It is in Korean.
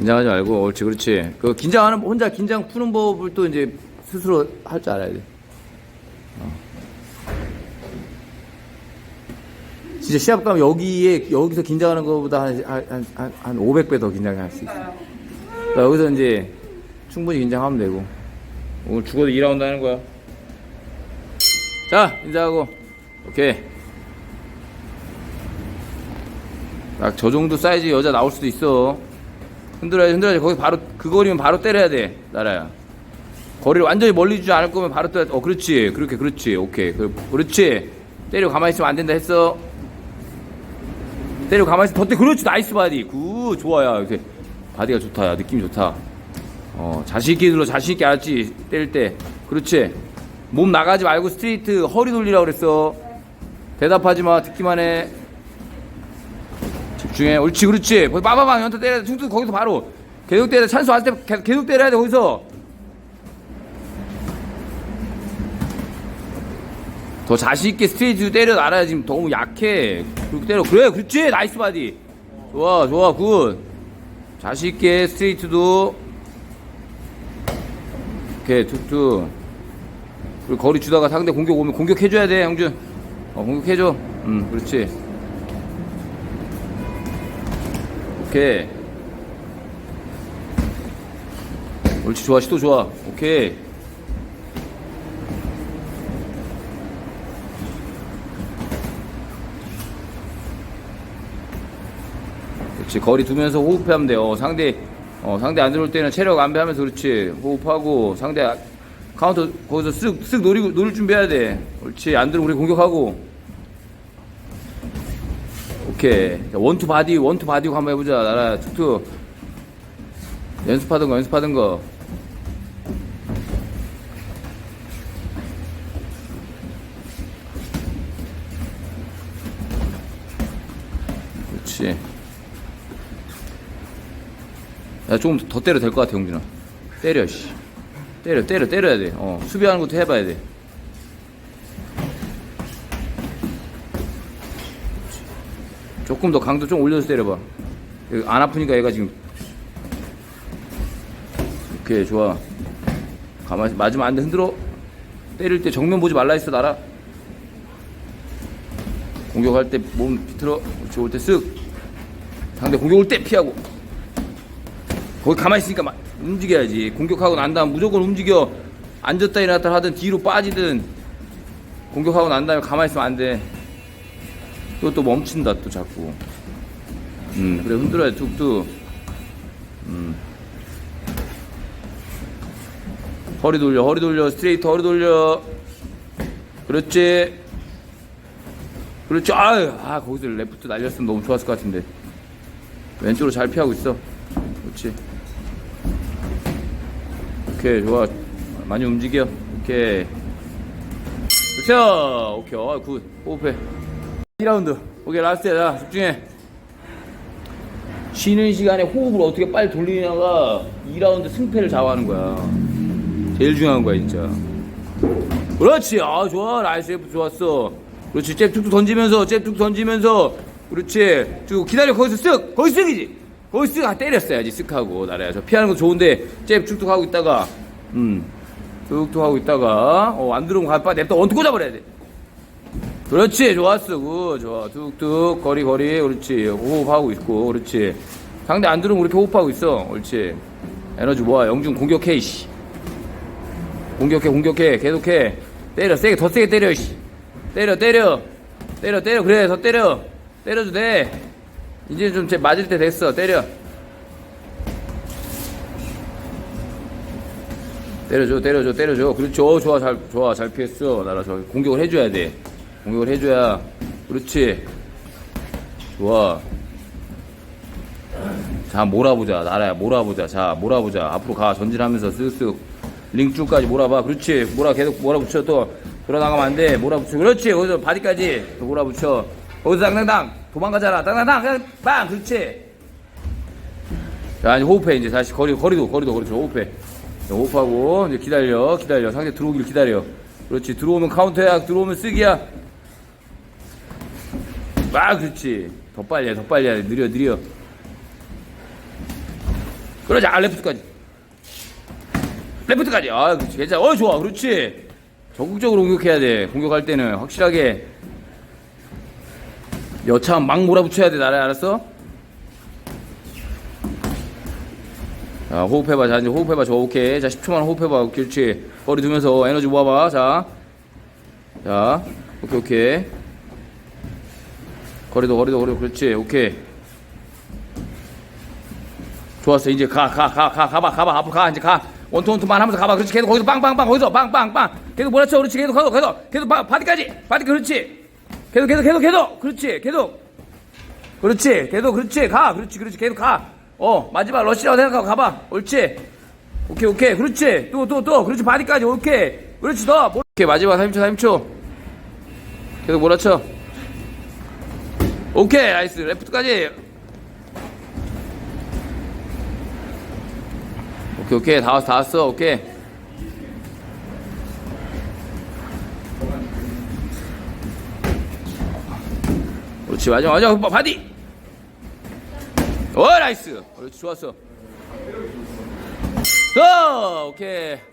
긴장하지 말고 옳지 그렇지. 그 긴장하는 혼자 긴장 푸는 법을 또 이제 스스로 할 줄 알아야 돼. 어. 진짜 시합 가면 여기에 여기서 긴장하는 것보다 한한한 한, 한 500배 더 긴장할 수 있어. 그러니까 여기서 이제 충분히 긴장하면 되고. 오늘 죽어도 2라운드 하는 거야. 자 인사하고. 오케이. 딱 저 정도 사이즈 여자 나올 수도 있어 흔들어야지 흔들어야지 거기 바로 그 거리면 바로 때려야 돼 나라야. 거리를 완전히 멀리 주지 않을 거면 바로 때려. 어 그렇지. 그렇게 그렇지. 오케이. 그, 그렇지. 때려 가만히 있으면 안 된다 했어. 때려 가만히 있으면 더 때, 그렇지. 나이스 바디. 굿. 좋아야 이렇게. 바디가 좋다. 야 느낌이 좋다. 어 자신있게 눌러. 자신있게 알았지? 때릴 때. 그렇지. 몸 나가지 말고 스트레이트 허리 돌리라고 그랬어. 대답하지 마. 듣기만 해 집중해 옳지 그렇지. 빠바방 연타 돼. 퉁퉁 거기서 바로. 계속 때려 찬스 왔을 때 계- 계속 때려야 돼 거기서. 더 자신있게 스트레이트 때려 놔야 지금 너무 약해. 그렇게 때려. 그래 그렇지. 나이스 바디. 좋아 좋아 굿. 자신있게 스트레이트도. 오케이 툭툭 그리고 거리 주다가 상대 공격 오면 공격해줘야 돼 형준. 어 공격해줘. 음 그렇지 오케이. 옳지 좋아 시도 좋아. 오케이. 그렇지 거리 두면서 호흡하면 돼요. 어, 상대 어, 상대 안 들어올 때는 체력 안배하면서 그렇지. 호흡하고 상대 아- 카운터 거기서 쓱쓱 노리고 노릴 준비해야 돼. 옳지 안 들어오면 우리 공격하고 오케이 자, 원투 바디 원투 바디고 한번 해보자. 나라 툭툭 연습하던 거 연습하던 거. 그렇지. 야 조금 더 때려 될 것 같아 용준아. 때려 씨. 때려 때려 때려야 돼 어 수비하는 것도 해봐야 돼 조금 더 강도 좀 올려서 때려봐. 여기 안 아프니까 얘가 지금. 오케이 좋아. 가만히 맞으면 안 돼. 흔들어. 때릴 때 정면 보지 말라 했어 나라. 공격할 때 몸 비틀어. 그렇지 올때 쓱. 상대 공격 올 때 피하고. 거기 가만히 있으니까 막 움직여야지. 공격하고 난 다음 무조건 움직여. 앉았다 일어났다 하든 뒤로 빠지든 공격하고 난 다음에 가만히 있으면 안 돼 또또 멈춘다 또 자꾸. 음 그래 흔들어야 돼 툭툭. 음. 허리 돌려 허리 돌려 스트레이트 허리 돌려. 그렇지? 그렇지? 아유 아 거기서 레프트 날렸으면 너무 좋았을 것 같은데. 왼쪽으로 잘 피하고 있어. 그렇지? 오케이 좋아. 많이 움직여. 오케이. 그렇죠? 오케이 어, 굿. 호흡해 2라운드. 오케이 라스트야. 자 집중해. 쉬는 시간에 호흡을 어떻게 빨리 돌리냐가 2라운드 승패를 좌우하는 거야. 제일 중요한 거야 진짜. 그렇지. 아 좋아. 나이스 F 좋았어. 그렇지. 잽 툭툭 던지면서 잽 툭툭 던지면서. 그렇지. 쭉 기다려. 거기서 쓱. 거기 쓱이지. 거기 쓱. 아, 때렸어야지. 쓱 하고. 나라야. 저 피하는 거 좋은데 잽 툭툭 하고 있다가 음. 툭툭 하고 있다가. 어안 들어오면 가빠 냅다 원투 꽂아버려야 돼 그렇지 좋았어 굿 좋아. 툭툭 거리 거리. 그렇지. 호흡하고 있고 그렇지. 상대 안 들어오면 이렇게 호흡하고 있어. 그렇지. 에너지 모아. 영준 공격해 이씨. 공격해 공격해. 계속해. 때려 세게 더 세게 때려 씨. 때려 때려. 때려 때려. 그래 더 때려. 때려도 돼. 이제 좀 제 맞을 때 됐어. 때려. 때려줘 때려줘 때려줘. 그렇죠. 좋아 잘 좋아. 잘 피했어. 나라 저 공격을 해줘야 돼 공격을 해줘야 그렇지. 좋아. 자 몰아보자. 나라야 몰아보자. 자 몰아보자. 앞으로 가. 전진하면서 쓱쓱 링줄까지 몰아봐. 그렇지. 몰아 계속 몰아붙여. 또 돌아나가면 안돼. 몰아붙여. 그렇지. 거기서 바디까지 또 몰아붙여. 거기서 당당당. 도망가잖아. 당당당. 그냥 빵! 그렇지. 자 이제 호흡해. 이제 다시 거리 거리도 거리도. 그렇죠. 호흡해. 자, 호흡하고 이제 기다려. 기다려. 상대 들어오길 기다려. 그렇지. 들어오면 카운터야. 들어오면 쓰기야 아 그렇지. 더 빨리 해더 빨리 해. 느려 느려. 그러지 아 레프트까지. 레프트까지. 아 그렇지. 괜찮아. 어 좋아. 그렇지. 적극적으로 공격해야 돼. 공격할 때는 확실하게 여차하면 막 몰아붙여야 돼. 나를 알았어? 자 호흡해봐. 자 이제 호흡해봐. 저 오케이. 자 10초만 호흡해봐. 그렇지 거리 두면서 에너지 모아봐. 자. 자, 오케이, 오케이. 거리도, 거리도, 거리도, 그렇지, 오케이. 좋았어, 이제 가, 가, 가, 가, 가봐, 가봐, 앞으로 가, 이제 가. 원투, 원투만 하면서 가봐. 그렇지, 계속 거기서 빵빵빵, 거기서 빵빵빵. 계속 몰아쳐, 그렇지, 계속, 계속, 계속, 계속, 바, 바디까지, 바디, 그렇지. 계속, 계속, 계속, 계속, 그렇지, 계속. 그렇지, 계속, 그렇지, 가, 그렇지, 그렇지, 계속 가. 어, 마지막 러시라고 생각하고 가봐. 옳지. 오케이, 오케이, 그렇지. 또, 또, 또, 그렇지, 바디까지, 오케이. 그렇지, 더. 몰- 오케이, 마지막 3초, 3초. 계속 몰아쳐. 오케이, 나이스. 레프트까지. 오케이, 오케이. 다 왔어, 다 왔어. 오케이. 그렇지, 맞아, 맞아. 바디. 오, 나이스. 그렇지, 좋았어. 더, 오케이.